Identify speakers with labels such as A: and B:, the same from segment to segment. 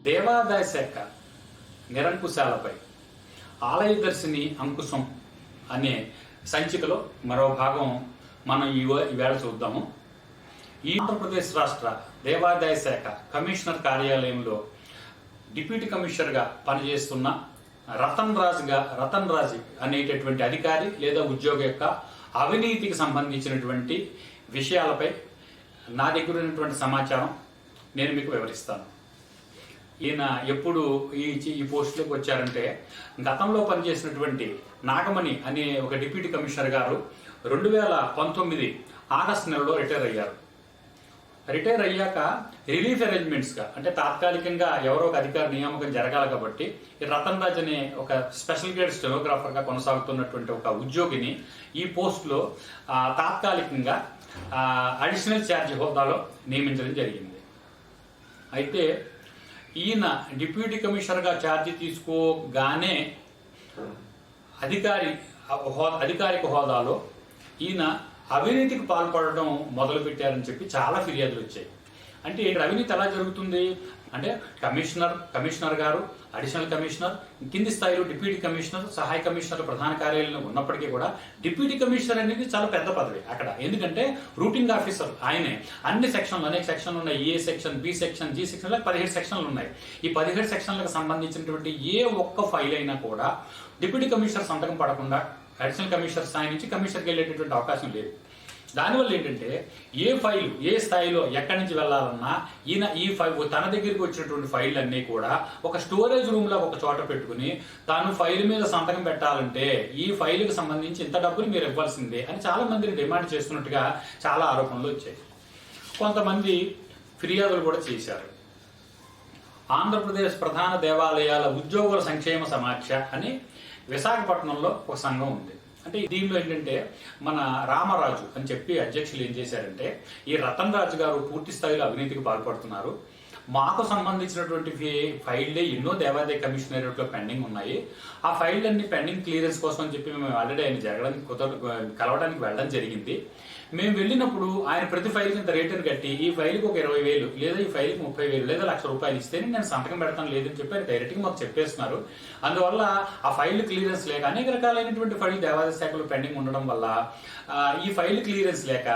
A: దేవాదాయ శాఖ నిరంకుశాలపై ఆలయ దర్శిని అంకుశం అనే సంచికలో మరో భాగం మనం ఈ- ఈవేళ చూద్దాము. ఈ ఆంధ్రప్రదేశ్ రాష్ట్ర దేవాదాయ శాఖ కమిషనర్ కార్యాలయంలో డిప్యూటీ కమిషనర్గా పనిచేస్తున్న రతన్ రాజ్గా రతన్ రాజ్ అనేటటువంటి అధికారి లేదా ఉద్యోగ యొక్క అవినీతికి సంబంధించినటువంటి విషయాలపై నా దగ్గర ఉన్నటువంటి సమాచారం నేను మీకు వివరిస్తాను. ఈయన ఎప్పుడు ఈ ఈ పోస్టులోకి వచ్చారంటే గతంలో పనిచేసినటువంటి నాగమణి అనే ఒక డిప్యూటీ కమిషనర్ గారు రెండు వేల పంతొమ్మిది ఆగస్టు నెలలో రిటైర్ అయ్యారు. రిటైర్ అయ్యాక రిలీఫ్ అరేంజ్మెంట్స్గా అంటే తాత్కాలికంగా ఎవరో ఒక అధికారి నియామకం జరగాలి కాబట్టి రతన్ రాజ్ అనే ఒక స్పెషల్ గ్రేడ్ స్టెనోగ్రాఫర్గా కొనసాగుతున్నటువంటి ఒక ఉద్యోగిని ఈ పోస్ట్లో తాత్కాలికంగా అడిషనల్ ఛార్జ్ హోదాలో నియమించడం జరిగింది. అయితే ఈయన డిప్యూటీ కమిషనర్గా ఛార్జ్ తీసుకోగానే అధికారి అధికారిక హోదాలో ఈయన అవినీతికి పాల్పడడం మొదలు పెట్టారని చెప్పి చాలా ఫిర్యాదులు వచ్చాయి. అంటే ఇక్కడ అవినీతి ఎలా జరుగుతుంది? అంటే కమిషనర్ కమిషనర్ గారు అడిషనల్ కమిషనర్ కింది స్థాయిలో డిప్యూటీ కమిషనర్ సహాయ కమిషనర్ ప్రధాన కార్యాలయంలో ఉన్నప్పటికీ కూడా డిప్యూటీ కమిషనర్ అనేది చాలా పెద్ద పదవి అక్కడ. ఎందుకంటే రూటింగ్ ఆఫీసర్ ఆయనే. అన్ని సెక్షన్లు అనేక సెక్షన్లు ఉన్నాయి. A section B section G section ఇలా పదిహేడు సెక్షన్లు ఉన్నాయి. ఈ పదిహేడు సెక్షన్లకు సంబంధించినటువంటి ఏ ఒక్క ఫైల్ అయినా కూడా డిప్యూటీ కమిషనర్ సంతకం పడకుండా అడిషనల్ కమిషనర్ స్థాయి నుంచి కమిషనర్కి వెళ్ళేటటువంటి అవకాశం లేదు. దానివల్ల ఏంటంటే ఏ ఫైల్ ఏ స్థాయిలో ఎక్కడి నుంచి వెళ్ళాలన్నా ఈయన ఈ ఫైల్ తన దగ్గరికి వచ్చినటువంటి ఫైల్ అన్నీ కూడా ఒక స్టోరేజ్ రూమ్లో ఒక చోట పెట్టుకుని తాను ఫైల్ మీద సంతకం పెట్టాలంటే ఈ ఫైల్కి సంబంధించి ఇంత డబ్బులు మీరు ఇవ్వాల్సిందే అని చాలా మందిని డిమాండ్ చేస్తున్నట్టుగా చాలా ఆరోపణలు వచ్చాయి. కొంతమంది ఫిర్యాదులు కూడా చేశారు. ఆంధ్రప్రదేశ్ ప్రధాన దేవాలయాల ఉద్యోగుల సంక్షేమ సమాఖ్య అని విశాఖపట్నంలో ఒక సంఘం ఉంది. అంటే దీనిలో ఏంటంటే మన రామరాజు అని చెప్పి అధ్యక్షులు ఏం చేశారంటే ఈ రతన్ రాజు గారు పూర్తి స్థాయిలో అవినీతికి పాల్పడుతున్నారు. మాకు సంబంధించినటువంటి ఫి- ఫైళ్ళే ఎన్నో దేవాదాయ కమిషనరేట్లో పెండింగ్ ఉన్నాయి. ఆ ఫైల్ అన్ని పెండింగ్ క్లియరెన్స్ కోసం అని చెప్పి మేము ఆల్రెడీ ఆయన జరగడానికి కుదర కలవడానికి వెళ్ళడం జరిగింది. మేము వెళ్ళినప్పుడు ఆయన ప్రతి ఫైల్కి ఇంత రేటుని కట్టి ఈ ఫైల్కి ఒక ఇరవై వేలు లేదా ఈ ఫైల్కి ముప్పై వేలు లేదా లక్ష రూపాయలు ఇస్తేనే నేను సంతకం పెడతాను లేదని చెప్పి ఆయన డైరెక్ట్గా మాకు చెప్పేస్తున్నారు. అందువల్ల ఆ ఫైల్ క్లియరెన్స్ లేక అనేక రకాలైనటువంటి ఫైల్ దేవాదాయ శాఖలో పెండింగ్ ఉండడం వల్ల ఈ ఫైల్ క్లియరెన్స్ లేక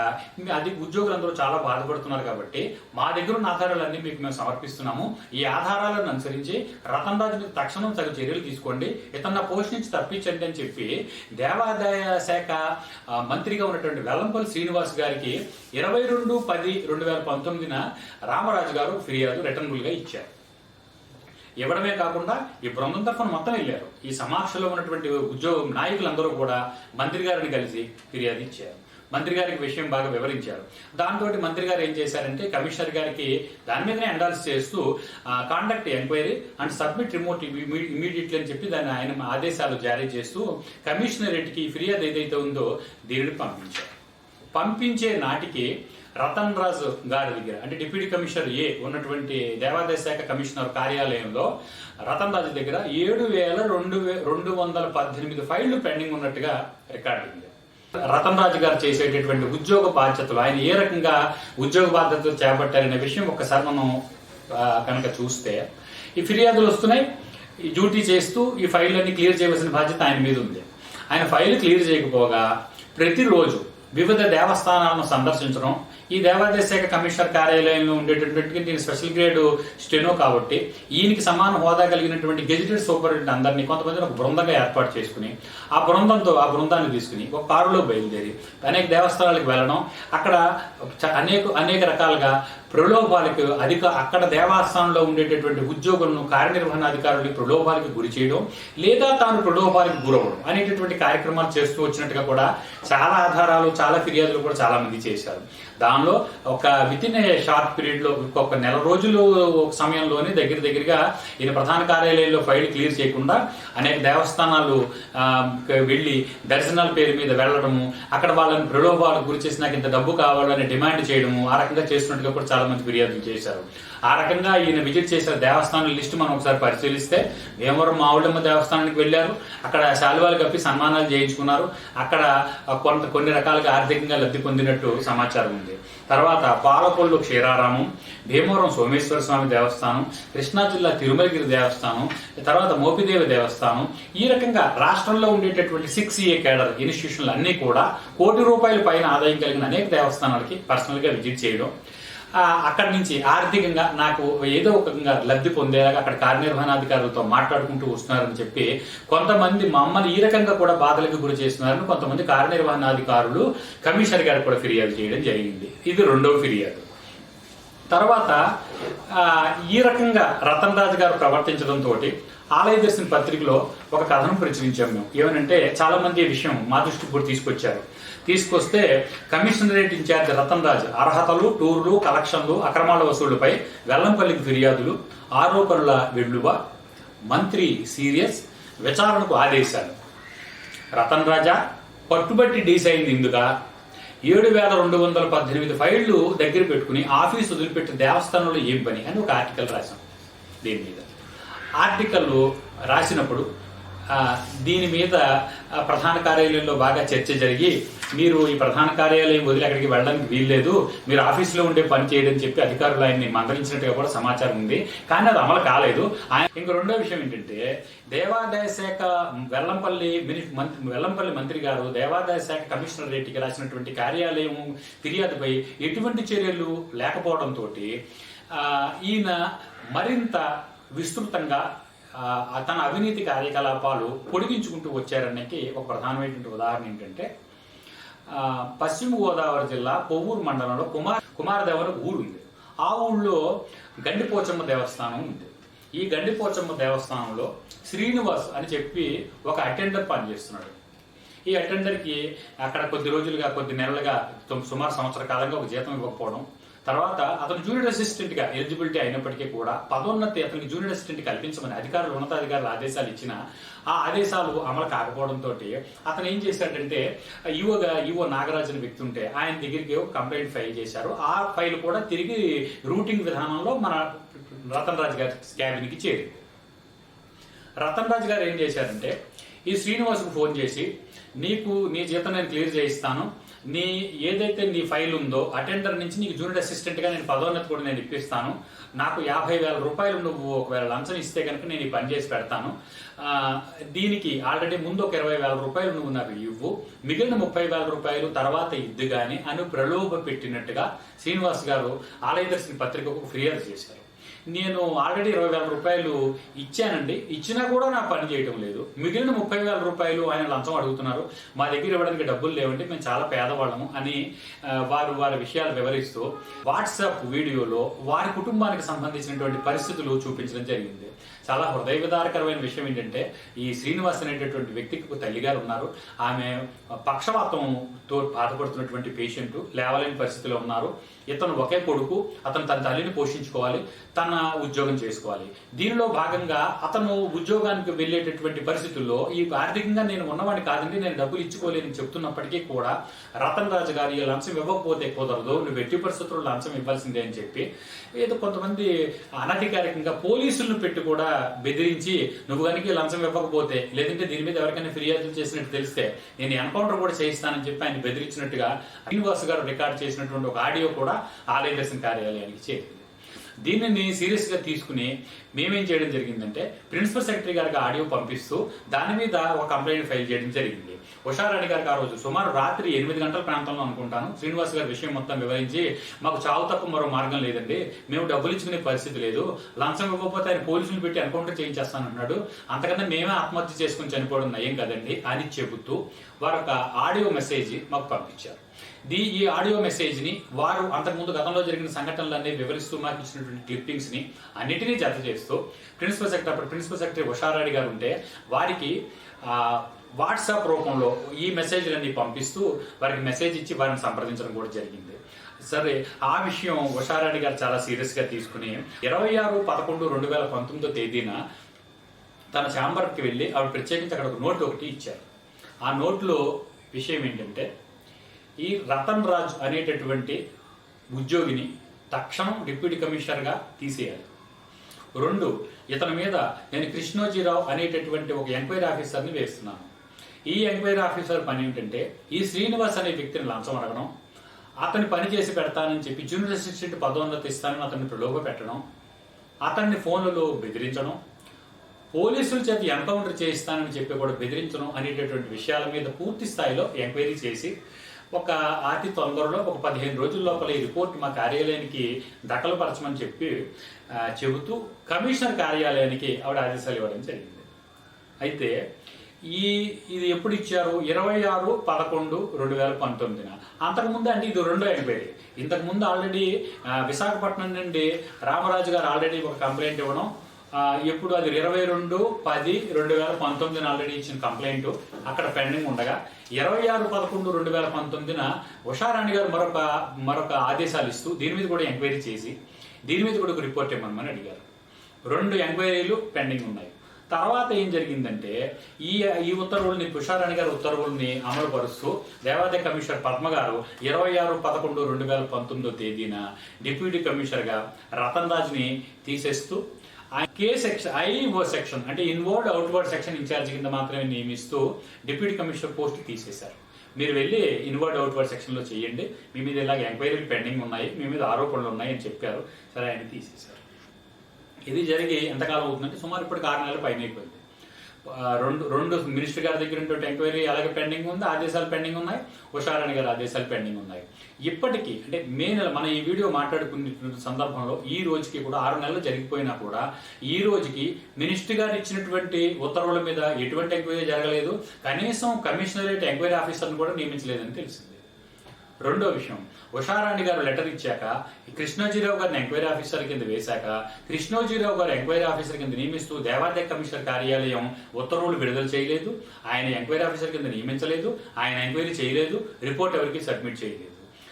A: అది ఉద్యోగులందరూ చాలా బాధపడుతున్నారు కాబట్టి మా దగ్గర ఉన్న ఆధారాలన్నీ మీకు మేము సమర్పిస్తున్నాము. ఈ ఆధారాలను అనుసరించి రతన్ రాజు మీద తక్షణం తగు చర్యలు తీసుకోండి. ఇతన్న పోస్ట్ నుంచి తప్పించండి అని చెప్పి దేవాదాయ శాఖ మంత్రిగా ఉన్నటువంటి వెల్లంపల్లి శ్రీనివాస్ గారికి ఇరవై రెండు పది రెండు వేల పంతొమ్మిదిన రామరాజు గారు ఫిర్యాదు రిటర్నబుల్గా ఇచ్చారు. ఇవ్వడమే కాకుండా ఈ బృందం తరఫున మొత్తం వెళ్ళారు. ఈ సమాక్షలో ఉన్నటువంటి ఉద్యోగ నాయకులందరూ కూడా మంత్రి గారిని కలిసి ఫిర్యాదు ఇచ్చారు. మంత్రి గారికి విషయం బాగా వివరించారు. దాంతో మంత్రి గారు ఏం చేశారంటే కమిషనర్ గారికి దాని మీదనే ఎండాల్స్ చేస్తూ conduct enquiry and submit remote immediately అని చెప్పి దాన్ని ఆయన ఆదేశాలు జారీ చేస్తూ కమిషనరేట్కి ఫిర్యాదు ఏదైతే ఉందో దీనిని పంపించారు. పంపించే నాటికి రతన్ రాజు గారి దగ్గర అంటే డిప్యూటీ కమిషనర్ ఏ ఉన్నటువంటి దేవాదాయ శాఖ కమిషనర్ కార్యాలయంలో రతన్ రాజు దగ్గర ఏడు వేల రెండు రెండు వందల పద్దెనిమిది ఫైళ్ళు పెండింగ్ ఉన్నట్టుగా రికార్డు ఉంది. రతన్ రాజు గారు చేసేటటువంటి ఉద్యోగ బాధ్యతలు ఆయన ఏ రకంగా ఉద్యోగ బాధ్యతలు చేపట్టారనే విషయం ఒకసారి మనం కనుక చూస్తే ఈ ఫిర్యాదులు వస్తున్నాయి. ఈ డ్యూటీ చేస్తూ ఈ ఫైల్ అన్ని క్లియర్ చేయవలసిన బాధ్యత ఆయన మీద ఉంది. ఆయన ఫైల్ క్లియర్ చేయకపోగా ప్రతిరోజు వివిధ దేవస్థానాలను సందర్శించడం. ఈ దేవాదాయ శాఖ కమిషనర్ కార్యాలయంలో ఉండేటటువంటి దీని స్పెషల్ గ్రేడ్ స్టెనో కాబట్టి ఈయనకి సమాన హోదా కలిగినటువంటి గెజిటెడ్ సూపరింటెండెంట్ అందరినీ కొంతమందిని ఒక బృందంగా ఏర్పాటు చేసుకుని ఆ బృందంతో ఆ బృందాన్ని తీసుకుని ఒక కారులో బయలుదేరి అనేక దేవస్థానాలకు వెళ్ళడం. అక్కడ చ- అనేక అనేక రకాలుగా ప్రలోభాలకు అధిక అక్కడ దేవాస్థానంలో ఉండేటటువంటి ఉద్యోగులను కార్యనిర్వహణ అధికారులు ప్రలోభాలకు గురి చేయడం లేదా తాను ప్రలోభాలకు గురవడం అనేటటువంటి కార్యక్రమాలు చేస్తూ వచ్చినట్టుగా కూడా చాలా ఆధారాలు చాలా ఫిర్యాదులు కూడా చాలా మంది చేశారు. దానిలో ఒక విత్ ఇన్ షార్ట్ పీరియడ్లో ఒక నెల రోజులు ఒక సమయంలోనే దగ్గర దగ్గరగా ఈయన ప్రధాన కార్యాలయంలో ఫైల్ క్లియర్ చేయకుండా అనేక దేవస్థానాలు వెళ్ళి దర్శనాల పేరు మీద వెళ్ళడము అక్కడ వాళ్ళని ప్రలోభాలకు గురి చేసి నాకు ఇంత డబ్బు కావాలని డిమాండ్ చేయడము ఆ రకంగా చేస్తున్నట్టుగా కూడా చాలా చాలా మంది ఫిర్యాదులు చేశారు. ఆ రకంగా ఈయన విజిట్ చేసిన దేవస్థానం లిస్ట్ మనం ఒకసారి పరిశీలిస్తే భీమవరం మావుళ్ళమ్మ దేవస్థానానికి వెళ్ళారు. అక్కడ శాలువాలు కప్పి సన్మానాలు చేయించుకున్నారు. అక్కడ కొంత కొన్ని రకాలుగా ఆర్థికంగా లబ్ధి పొందినట్టు సమాచారం ఉంది. తర్వాత పాలకొల్లు క్షీరారామం భీమవరం సోమేశ్వర స్వామి దేవస్థానం కృష్ణా జిల్లా తిరుమలగిరి దేవస్థానం తర్వాత మోపిదేవి దేవస్థానం. ఈ రకంగా రాష్ట్రంలో ఉండేటటువంటి సిక్స్ ఏ కేడర్ ఇన్స్టిట్యూషన్లు అన్నీ కూడా కోటి రూపాయల పైన ఆదాయం కలిగిన అనేక దేవస్థానాలకి పర్సనల్గా విజిట్ చేయడం అక్కడి నుంచి ఆర్థికంగా నాకు ఏదో ఒక లబ్ధి పొందేలాగా అక్కడ కార్యనిర్వహణాధికారులతో మాట్లాడుకుంటూ వస్తున్నారని చెప్పి కొంతమంది మమ్మల్ని ఈ రకంగా కూడా బాధలకు గురి చేస్తున్నారని కొంతమంది కార్యనిర్వహణాధికారులు కమిషనర్ గారు కూడా ఫిర్యాదు చేయడం జరిగింది. ఇది రెండవ ఫిర్యాదు. తర్వాత ఈ రకంగా రతన్ రాజు గారు ప్రవర్తించడంతో ఆలయ దర్శన పత్రికలో ఒక కథనం ప్రచురించాం మేము. ఏమనంటే చాలా మంది ఈ విషయం మా దృష్టికి కూడా తీసుకొచ్చారు. తీసుకొస్తే కమిషనరేట్ ఇన్ఛార్జ్ రతన్ రాజ్ అర్హతలు టూర్లు కలెక్షన్లు అక్రమాల వసూళ్ళపై వెల్లంపల్లికి ఫిర్యాదులు ఆరోపణల వెళ్ళువ మంత్రి సీరియస్ విచారణకు ఆదేశాలు. రతన్ రాజా పట్టుబట్టి డీసైంది ఇందుగా ఏడు వేల రెండు వందల పద్దెనిమిది ఫైళ్ళు దగ్గర పెట్టుకుని ఆఫీస్ వదిలిపెట్టిన దేవస్థానంలో ఏం పని అని ఒక ఆర్టికల్ రాశాం. దీని మీద. ఆర్టికల్ రాసినప్పుడు దీని మీద ప్రధాన కార్యాలయంలో బాగా చర్చ జరిగి మీరు ఈ ప్రధాన కార్యాలయం వదిలి అక్కడికి వెళ్ళడానికి వీల్లేదు మీరు ఆఫీసులో ఉండే పని చేయడం చెప్పి అధికారులు ఆయన్ని మందలించినట్టుగా కూడా సమాచారం ఉంది. కానీ అది అమలు కాలేదు. ఆయన ఇంక రెండో విషయం ఏంటంటే దేవాదాయ శాఖ వెల్లంపల్లి మంత్రి వెల్లంపల్లి మంత్రి గారు దేవాదాయ శాఖ కమిషనర్ రేటికి రాసినటువంటి కార్యాలయం ఫిర్యాదుపై ఎటువంటి చర్యలు లేకపోవడంతో ఈయన మరింత విస్తృతంగా తన అవినీతి కార్యకలాపాలు పొడిగించుకుంటూ వచ్చారనేకి ఒక ప్రధానమైనటువంటి ఉదాహరణ ఏంటంటే పశ్చిమ గోదావరి జిల్లా కొవ్వూరు మండలంలో కుమార్ కుమారదేవర ఊరు ఉంది. ఆ ఊళ్ళో గండిపోచమ్మ దేవస్థానం ఉంది. ఈ గండిపోచమ్మ దేవస్థానంలో శ్రీనివాస్ అని చెప్పి ఒక అటెండర్ పనిచేస్తున్నాడు. ఈ అటెండర్కి అక్కడ కొద్ది రోజులుగా కొద్ది నెలలుగా సుమారు సంవత్సర కాలంగా ఒక జీతం ఇవ్వకపోవడం తర్వాత అతను జూనియర్ అసిస్టెంట్గా ఎలిజిబిలిటీ అయినప్పటికీ కూడా పదోన్నతి అతనికి జూనియర్ అసిస్టెంట్ కల్పించమని అధికారులు ఉన్నతాధికారులు ఆదేశాలు ఇచ్చిన ఆ ఆదేశాలు అమలు కాకపోవడంతో అతను ఏం చేశాడంటే యువగా యువ నాగరాజు వ్యక్తి ఉంటే ఆయన దగ్గరికి ఒక కంప్లైంట్ ఫైల్ చేశారు. ఆ ఫైల్ కూడా తిరిగి రూటింగ్ విధానంలో మన రతన్ రాజు గారి క్యాబిన్కి చేరింది. రతన్ రాజు గారు ఏం చేశారంటే ఈ శ్రీనివాస్కు ఫోన్ చేసి నీకు నీ జీతం నేను క్లియర్ చేయిస్తాను. నీ ఏదైతే నీ ఫైల్ ఉందో అటెండర్ నుంచి నీకు జూనియర్ అసిస్టెంట్గా నేను పదోన్నతి కూడా నేను ఇప్పిస్తాను. నాకు యాభై వేల రూపాయలు నువ్వు ఒకవేళ లంచం ఇస్తే కనుక నేను ఈ పని చేసి పెడతాను. దీనికి ఆల్రెడీ ముందు ఒక ఇరవై వేల రూపాయలు నువ్వు నాకు ఇవ్వు. మిగిలిన ముప్పై వేల రూపాయలు తర్వాత ఇద్దు గాని అని ప్రలోభ పెట్టినట్టుగా శ్రీనివాస్ గారు ఆలయదర్శిని పత్రికకు ఫిర్యాదు చేశారు. నేను ఆల్రెడీ ఇరవై వేల రూపాయలు ఇచ్చానండి. ఇచ్చినా కూడా నాకు పని చేయటం లేదు. మిగిలిన ముప్పై వేల రూపాయలు ఆయన లంచం అడుగుతున్నారు. మా దగ్గర ఇవ్వడానికి డబ్బులు లేవండి. మేము చాలా పేదవాళ్ళము అని వారు వారి విషయాలు వివరిస్తూ వాట్సాప్ వీడియోలో వారి కుటుంబానికి సంబంధించినటువంటి పరిస్థితులు చూపించడం జరిగింది. చాలా హృదయ విదారకరమైన విషయం ఏంటంటే ఈ శ్రీనివాస్ అనేటటువంటి వ్యక్తికి ఒక తల్లిగారు ఉన్నారు. ఆమె పక్షవాతంతో బాధపడుతున్నటువంటి పేషెంట్ లేవలేని పరిస్థితిలో ఉన్నారు. ఇతను ఒకే కొడుకు అతను తన తల్లిని పోషించుకోవాలి తన ఉద్యోగం చేసుకోవాలి. దీనిలో భాగంగా అతను ఉద్యోగానికి వెళ్ళేటటువంటి పరిస్థితుల్లో ఈ ఆర్థికంగా నేను ఉన్నవాడిని కాదండి నేను డబ్బులు ఇచ్చుకోలేని చెప్తున్నప్పటికీ కూడా రతన్ రాజు గారు ఈ లంచం ఇవ్వకపోతే కుదరదు నువ్వు ఎట్టి పరిస్థితుల్లో లంచం ఇవ్వాల్సిందే అని చెప్పి ఏదో కొంతమంది అనధికారికంగా పోలీసులను పెట్టి కూడా బెదిరించి నువ్వు కనుక లంచం ఇవ్వకపోతే లేదంటే దీని మీద ఎవరికైనా ఫిర్యాదులు చేసినట్టు తెలిస్తే నేను ఎన్కౌంటర్ కూడా చేయిస్తానని చెప్పి ఆయన బెదిరించినట్టుగా శ్రీనివాస్ గారు రికార్డ్ చేసినటువంటి ఒక ఆడియో కూడా ఆలయ దర్శన కార్యాలయానికి చేరింది. దీనిని సీరియస్గా తీసుకుని మేమేం చేయడం జరిగిందంటే ప్రిన్సిపల్ సెక్రటరీ గారికి ఆడియో పంపిస్తూ దాని మీద ఒక కంప్లైంట్ ఫైల్ చేయడం జరిగింది. ఉషారాణి గారికి ఆ రోజు సుమారు రాత్రి ఎనిమిది గంటల ప్రాంతంలో అనుకుంటాను. శ్రీనివాస్ గారి విషయం మొత్తం వివరించి మాకు చావు తప్ప మరో మార్గం లేదండి. మేము డబ్బులు ఇచ్చుకునే పరిస్థితి లేదు. లంచం ఇవ్వకపోతే ఆయన పోలీసులు పెట్టి ఎన్కౌంటర్ చేయించేస్తానన్నాడు అంతకన్నా మేమే ఆత్మహత్య చేసుకుని చనిపోవడం నయం కదండి అని చెబుతూ వారు ఒక ఆడియో మెసేజ్ మాకు పంపించారు. దీ ఈ ఆడియో మెసేజ్ని వారు అంతకుముందు గతంలో జరిగిన సంఘటనలన్నీ వివరిస్తూ మాకు ఇచ్చినటువంటి క్లిప్పింగ్స్ని అన్నిటినీ జత చేస్తూ ప్రిన్సిపల్ సెక్రటరీ అప్పుడు ప్రిన్సిపల్ సెక్రటరీ హుషారాడి గారు ఉంటే వారికి వాట్సాప్ రూపంలో ఈ మెసేజ్లన్నీ పంపిస్తూ వారికి మెసేజ్ ఇచ్చి వారిని సంప్రదించడం కూడా జరిగింది. సరే ఆ విషయం హుషారాడి గారు చాలా సీరియస్గా తీసుకుని ఇరవై ఆరు పదకొండు రెండు వేల పంతొమ్మిదో తేదీన తన ఛాంబర్కి వెళ్ళి ఆవిడ ప్రత్యేకించి అక్కడ ఒక నోట్ ఒకటి ఇచ్చారు. ఆ నోట్లో విషయం ఏంటంటే ఈ రతన్ రాజ్ అనేటటువంటి ఉద్యోగిని తక్షణం డిప్యూటీ కమిషనర్గా తీసేయాలి. రెండు ఇతని మీద నేను కృష్ణోజీరావు అనేటటువంటి ఒక ఎంక్వైరీ ఆఫీసర్ని వేస్తున్నాను. ఈ ఎంక్వైరీ ఆఫీసర్ పని ఏంటంటే ఈ శ్రీనివాస్ అనే వ్యక్తిని లంచం అడగడం అతన్ని పని చేసి పెడతానని చెప్పి జూనియర్ అసిస్టెంట్ పదోన్నతి ఇస్తానని అతన్ని ప్రలోభ పెట్టడం అతన్ని ఫోన్లలో బెదిరించడం పోలీసుల చేత ఎన్కౌంటర్ చేయిస్తానని చెప్పి కూడా బెదిరించడం అనేటటువంటి విషయాల మీద పూర్తి స్థాయిలో ఎంక్వైరీ చేసి ఒక అతి తొందరలో ఒక పదిహేను రోజుల లోపల ఈ రిపోర్ట్ మా కార్యాలయానికి దఖలుపరచమని చెప్పి చెబుతూ కమిషనర్ కార్యాలయానికి ఆవిడ ఆదేశాలు ఇవ్వడం జరిగింది. అయితే ఈ ఇది ఎప్పుడు ఇచ్చారు? ఇరవై ఆరు పదకొండు రెండు వేల పంతొమ్మిదిన. అంతకుముందు అంటే ఇది రెండో ఎంక్వైరీ ఇంతకుముందు ఆల్రెడీ విశాఖపట్నం నుండి రామరాజు గారు ఆల్రెడీ ఒక కంప్లైంట్ ఇవ్వడం ఇప్పుడు ఎప్పుడు అది ఇరవై రెండు పది రెండు వేల పంతొమ్మిదిన ఆల్రెడీ ఇచ్చిన కంప్లైంట్ అక్కడ పెండింగ్ ఉండగా ఇరవై ఆరు పదకొండు రెండు వేల పంతొమ్మిదిన ఉషారాణి గారు మరొక మరొక ఆదేశాలు ఇస్తూ దీని మీద కూడా ఎంక్వైరీ చేసి దీని మీద కూడా ఒక రిపోర్ట్ ఇవ్వమని అడిగారు. రెండు ఎంక్వైరీలు పెండింగ్ ఉన్నాయి. తర్వాత ఏం జరిగిందంటే ఈ ఈ ఉత్తర్వుల్ని పుషారాణి గారి ఉత్తర్వుల్ని అమలుపరుస్తూ దేవాదాయ కమిషనర్ పద్మ గారు ఇరవై ఆరు పదకొండు రెండు వేల పంతొమ్మిదో తేదీన డిప్యూటీ కమిషనర్గా రతన్ రాజ్ని తీసేస్తూ కే సెక్షన్ ఐఓ సెక్షన్ అంటే ఇన్వర్డ్ అవుట్వర్డ్ సెక్షన్ ఇన్ఛార్జ్ కింద మాత్రమే నియమిస్తూ డిప్యూటీ కమిషనర్ పోస్ట్ తీసేశారు. మీరు వెళ్ళి ఇన్వర్డ్ అవుట్వర్డ్ సెక్షన్లో చేయండి. మీ మీద ఇలాగ ఎంక్వైరీలు పెండింగ్ ఉన్నాయి. మీ మీద ఆరోపణలు ఉన్నాయి అని చెప్పారు. సరే ఆయన తీసేశారు. ఇది జరిగి ఎంతకాలం అవుతుందంటే సుమారు ఇప్పటికి ఆరు నెలల పైన అయిపోయింది. రెండు రెండు మినిస్టర్ గారి దగ్గర ఉన్నటువంటి ఎంక్వైరీ అలాగే పెండింగ్ ఉంది ఆదేశాలు పెండింగ్ ఉన్నాయి. ఉషారాణి గారి ఆదేశాలు పెండింగ్ ఉన్నాయి. ఇప్పటికీ అంటే మే నెల మన ఈ వీడియో మాట్లాడుకునే సందర్భంలో ఈ రోజుకి కూడా ఆరు నెలలు జరిగిపోయినా కూడా ఈ రోజుకి మినిస్టర్ గారు ఇచ్చినటువంటి ఉత్తర్వుల మీద ఎటువంటి ఎంక్వైరీ జరగలేదు. కనీసం కమిషనరేట్ ఎంక్వైరీ ఆఫీసర్ని కూడా నియమించలేదని తెలిసింది. రెండో విషయం ఉషారాణి గారు లెటర్ ఇచ్చాక కృష్ణోజీరావు గారిని ఎంక్వైరీ ఆఫీసర్ కింద వేశాక కృష్ణోజీరావు గారు ఎంక్వైరీ ఆఫీసర్ కింద నియమిస్తూ దేవాదాయ కమిషనర్ కార్యాలయం ఉత్తర్వులు విడుదల చేయలేదు. ఆయన ఎంక్వైరీ ఆఫీసర్ కింద నియమించలేదు. ఆయన ఎంక్వైరీ చేయలేదు. రిపోర్ట్ ఎవరికి సబ్మిట్ చేయలేదు.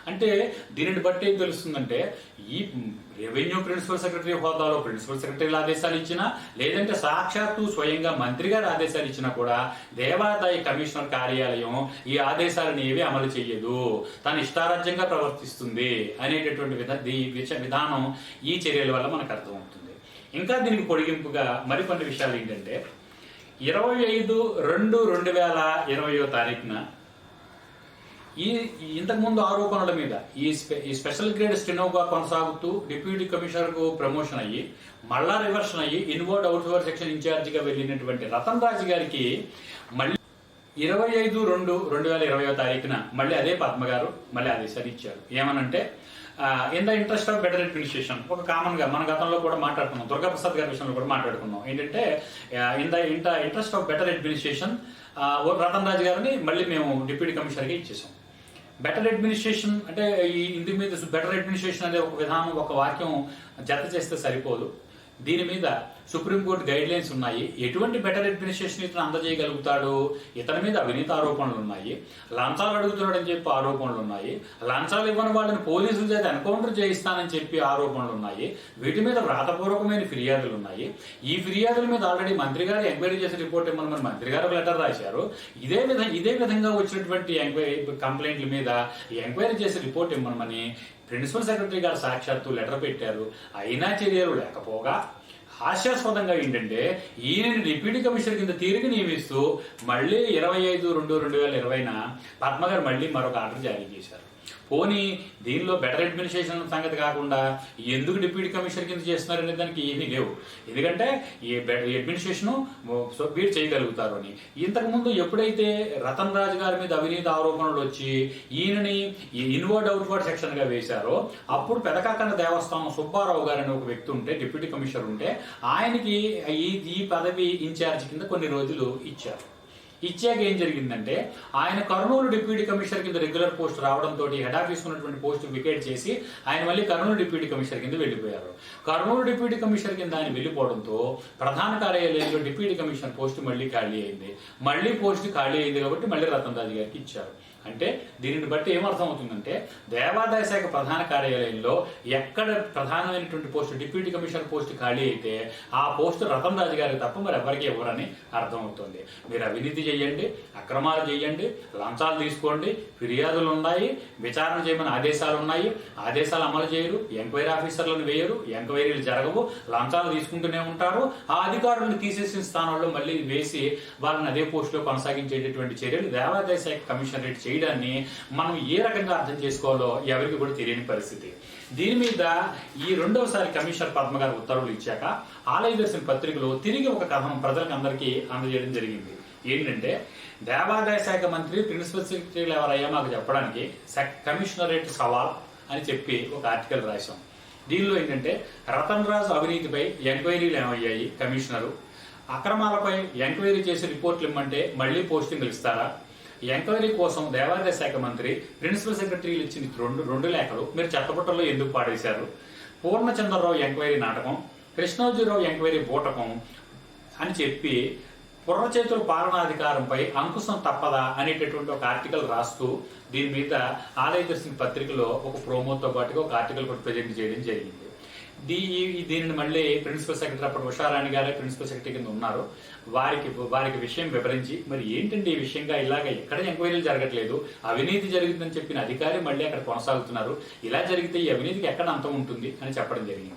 A: అంటే దీనిని బట్టి ఏం తెలుస్తుందంటే ఈ రెవెన్యూ ప్రిన్సిపల్ సెక్రటరీ హోదాలో ప్రిన్సిపల్ సెక్రటరీలు ఆదేశాలు ఇచ్చినా లేదంటే సాక్షాత్తు స్వయంగా మంత్రి గారు ఆదేశాలు ఇచ్చినా కూడా దేవాదాయ కమిషనర్ కార్యాలయం ఈ ఆదేశాలను ఏవి అమలు చేయదు తను ఇష్టారాజ్యంగా ప్రవర్తిస్తుంది అనేటటువంటి విధ ఈ విధానం ఈ చర్యల వల్ల మనకు అర్థమవుతుంది. ఇంకా దీనికి పొడిగింపుగా మరికొన్ని విషయాలు ఏంటంటే ఇరవై ఐదు రెండు రెండు వేల ఇరవయో తారీఖున ఈ ఇంతకుముందు ఆరోపణల మీద ఈ ఈ స్పెషల్ గ్రేడ్ స్టెనోగా కొనసాగుతూ డిప్యూటీ కమిషనర్కు ప్రమోషన్ అయ్యి మళ్ళా రివర్షన్ అయ్యి ఇన్వర్డ్ అవుట్వర్డ్ సెక్షన్ ఇన్ఛార్జిగా వెళ్ళినటువంటి రతన్ రాజు గారికి మళ్ళీ ఇరవై ఐదు రెండు రెండు వేల ఇరవయో తారీఖున మళ్ళీ అదే పద్మ గారు మళ్ళీ ఆదేశాలు ఇచ్చారు. ఏమనంటే in the interest of better administration ఒక కామన్గా మన గతంలో కూడా మాట్లాడుకున్నాం దుర్గా ప్రసాద్ గారి విషయంలో కూడా మాట్లాడుకున్నాం. ఏంటంటే ఇన్ ద ఇంట interest of better administration Ratan Raju గారిని మళ్ళీ మేము డిప్యూటీ కమిషనర్గా ఇచ్చేసాం. బెటర్ అడ్మినిస్ట్రేషన్ అంటే ఈ ఇందు మీద బెటర్ అడ్మినిస్ట్రేషన్ అనే ఒక విధానం ఒక వాక్యం జత చేస్తే సరిపోదు. దీని మీద సుప్రీంకోర్టు గైడ్ లైన్స్ ఉన్నాయి. ఎటువంటి బెటర్ అడ్మినిస్ట్రేషన్ ఇతను అందజేయగలుగుతాడు ఇతని మీద అవినీతి ఆరోపణలు ఉన్నాయి. లంచాలు అడుగుతున్నాడని చెప్పి ఆరోపణలు ఉన్నాయి. లంచాలు ఇవ్వని వాళ్ళని పోలీసుల చేత ఎన్కౌంటర్ చేయిస్తానని చెప్పి ఆరోపణలు ఉన్నాయి. వీటి మీద వ్రాతపూర్వకమైన ఫిర్యాదులు ఉన్నాయి. ఈ ఫిర్యాదుల మీద ఆల్రెడీ మంత్రి గారు ఎంక్వైరీ చేసిన రిపోర్ట్ ఇవ్వమని మన మంత్రి గారు లెటర్ రాశారు. ఇదే విధంగా ఇదే విధంగా వచ్చినటువంటి ఎంక్వైరీ కంప్లైంట్ల మీద ఎంక్వైరీ చేసి రిపోర్ట్ ఇవ్వమని ప్రిన్సిపల్ సెక్రటరీ గారు సాక్షాత్తు లెటర్ పెట్టారు. అయినా చర్యలు లేకపోగా హాస్యాస్పదంగా ఏంటంటే ఈయనని డిప్యూటీ కమిషనర్ కింద తిరిగి నియమిస్తూ మళ్ళీ ఇరవై ఐదు రెండు రెండు వేల ఇరవైన పద్మ గారు మళ్ళీ మరొక ఆర్డర్ జారీ చేశారు. పోనీ దీనిలో బెటర్ అడ్మినిస్ట్రేషన్ సంగతి కాకుండా ఎందుకు డిప్యూటీ కమిషనర్ కింద చేస్తున్నారనే దానికి ఏమీ లేవు. ఎందుకంటే ఈ అడ్మినిస్ట్రేషన్ వీరు చేయగలుగుతారు అని. ఇంతకుముందు ఎప్పుడైతే రతన్ రాజు గారి మీద అవినీతి ఆరోపణలు వచ్చి ఈయనని ఇన్వర్డ్ అవుట్వర్డ్ సెక్షన్గా వేశారో అప్పుడు పెదకాకన్న దేవస్థానం సుబ్బారావు గారు అనే ఒక వ్యక్తి ఉంటే డిప్యూటీ కమిషనర్ ఉంటే ఆయనకి ఈ ఈ పదవి ఇన్ఛార్జ్ కింద కొన్ని రోజులు ఇచ్చారు. ఇచ్చాక ఏం జరిగిందంటే ఆయన కర్నూలు డిప్యూటీ కమిషనర్ కింద రెగ్యులర్ పోస్ట్ రావడంతో హెడ్ ఆఫీస్ ఉన్నటువంటి పోస్ట్ వికెట్ చేసి ఆయన మళ్ళీ కర్నూలు డిప్యూటీ కమిషనర్ కింద వెళ్ళిపోయారు. కర్నూలు డిప్యూటీ కమిషనర్ కింద ఆయన వెళ్ళిపోవడంతో ప్రధాన కార్యాలయంలో డిప్యూటీ కమిషనర్ పోస్ట్ మళ్ళీ ఖాళీ అయింది. మళ్ళీ పోస్ట్ ఖాళీ అయింది కాబట్టి మళ్ళీ రతన్ రాజు గారికి ఇచ్చారు. అంటే దీనిని బట్టి ఏమర్థం అవుతుందంటే దేవాదాయ శాఖ ప్రధాన కార్యాలయంలో ఎక్కడ ప్రధానమైనటువంటి పోస్ట్ డిప్యూటీ కమిషనర్ పోస్ట్ ఖాళీ అయితే ఆ పోస్ట్ రతన్ రాజు గారికి తప్ప మరి ఎవరికి ఇవ్వరని అర్థం అవుతుంది మీరు అవినీతి చేయండి అక్రమాలు చేయండి లంచాలు తీసుకోండి ఫిర్యాదులు ఉన్నాయి విచారణ చేయమని ఆదేశాలు ఉన్నాయి ఆదేశాలు అమలు చేయరు ఎంక్వైరీ ఆఫీసర్లను వేయరు ఎంక్వైరీలు జరగవు లంచాలు తీసుకుంటూనే ఉంటారు. ఆ అధికారులను తీసేసిన స్థానంలో మళ్ళీ వేసి వాళ్ళని అదే పోస్టులో కొనసాగించేటటువంటి చర్యలు దేవాదాయ శాఖ కమిషనరేట్ చేయడాన్ని మనం ఏ రకంగా అర్థం చేసుకోవాలో ఎవరికి కూడా తెలియని పరిస్థితి. దీని మీద ఈ రెండవసారి కమిషనర్ పద్మ గారు ఉత్తర్వులు ఇచ్చాక ఆలయ దర్శన పత్రికలో తిరిగి ఒక కథనం ప్రజలకు అందరికీ అందజేయడం జరిగింది. ఏంటంటే దేవాదాయ శాఖ మంత్రి ప్రిన్సిపల్ సెక్రటరీలు ఎవరయ్యా మాకు చెప్పడానికి కమిషనరేట్ సవాల్ అని చెప్పి ఒక ఆర్టికల్ రాశాం. దీనిలో ఏంటంటే రతన్ రాజు అవినీతిపై ఎంక్వైరీలు ఏమయ్యాయి? కమిషనరు అక్రమాలపై ఎంక్వైరీ చేసి రిపోర్ట్లు ఇమ్మంటే మళ్ళీ పోస్టింగ్లు ఇస్తారా? ఎంక్వైరీ కోసం దేవాదాయ శాఖ మంత్రి ప్రిన్సిపల్ సెక్రటరీలు ఇచ్చిన రెండు రెండు లేఖలు మీరు చెత్తపుట్టలో ఎందుకు పాడేశారు? పూర్ణచంద్రరావు ఎంక్వైరీ నాటకం కృష్ణోజీరావు ఎంక్వైరీ బూటకం అని చెప్పి పురచేతుల పాలనాధికారంపై అంకుశం తప్పదా అనేటటువంటి ఒక ఆర్టికల్ రాస్తూ దీని మీద ఆలయ దర్శన పత్రికలో ఒక ప్రోమోతో పాటుగా ఒక ఆర్టికల్ కూడా ప్రజెంట్ చేయడం జరిగింది. ఈ- దీనిని మళ్ళీ ప్రిన్సిపల్ సెక్రటరీ అప్పుడు ఉషారాణి గారే ప్రిన్సిపల్ సెక్రటరీ కింద ఉన్నారు. వారికి వారికి విషయం వివరించి మరి ఏంటండి ఈ విషయంగా ఇలాగ ఎక్కడ ఎంక్వైరీలు జరగట్లేదు? అవినీతి జరిగిందని చెప్పిన అధికారి మళ్ళీ అక్కడ కొనసాగుతున్నారు. ఇలా జరిగితే ఈ అవినీతికి ఎక్కడ అంతం ఉంటుంది అని చెప్పడం జరిగింది.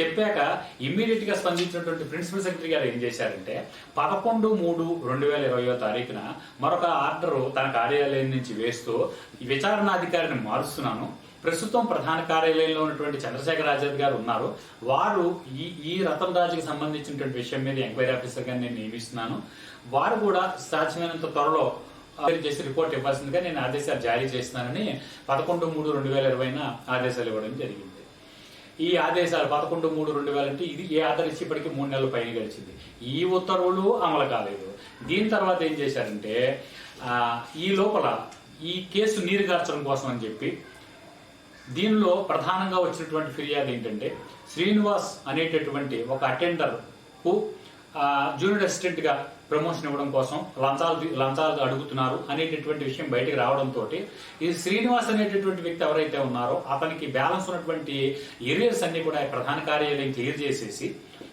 A: చెప్పాక ఇమ్మీడియట్గా స్పందించినటువంటి ప్రిన్సిపల్ సెక్రటరీ గారు ఏం చేశారంటే పదకొండు మూడు రెండు వేల ఇరవయో తారీఖున మరొక ఆర్డర్ తన కార్యాలయం నుంచి వేస్తూ విచారణాధికారిని మారుస్తున్నాను. ప్రస్తుతం ప్రధాన కార్యాలయంలో ఉన్నటువంటి చంద్రశేఖర్ ఆజాద్ గారు ఉన్నారు. వారు ఈ ఈ రతన్ రాజుకి సంబంధించినటువంటి విషయం మీద ఎంక్వైరీ ఆఫీసర్ గారిని నేను నియమిస్తున్నాను. వారు కూడా సాధ్యమైనంత త్వరలో చేసి రిపోర్ట్ ఇవ్వాల్సిందిగా నేను ఆదేశాలు జారీ చేస్తున్నానని పదకొండు మూడు రెండు వేల ఇరవైన ఆదేశాలు ఇవ్వడం జరిగింది. ఈ ఆదేశాలు పదకొండు మూడు రెండు వేల అంటే ఇది ఏ ఆర్డర్ ఇచ్చి మూడు నెలల పైన గడిచింది. ఈ ఉత్తర్వులు అమలు కాలేదు. దీని తర్వాత ఏం చేశారంటే ఈ లోపల ఈ కేసు నీరు గార్చడం కోసం అని చెప్పి దీనిలో ప్రధానంగా వచ్చినటువంటి ఫిర్యాదు ఏంటంటే శ్రీనివాస్ అనేటటువంటి ఒక అటెండర్కు జూనియర్ అసిస్టెంట్గా ప్రమోషన్ ఇవ్వడం కోసం లంచాలు లంచాలు అడుగుతున్నారు అనేటటువంటి విషయం బయటకు రావడంతో ఈ శ్రీనివాస్ అనేటటువంటి వ్యక్తి ఎవరైతే ఉన్నారో అతనికి బ్యాలెన్స్ ఉన్నటువంటి ఏరియాస్ అన్ని కూడా ప్రధాన కార్యాలయం క్లియర్ చేసేసి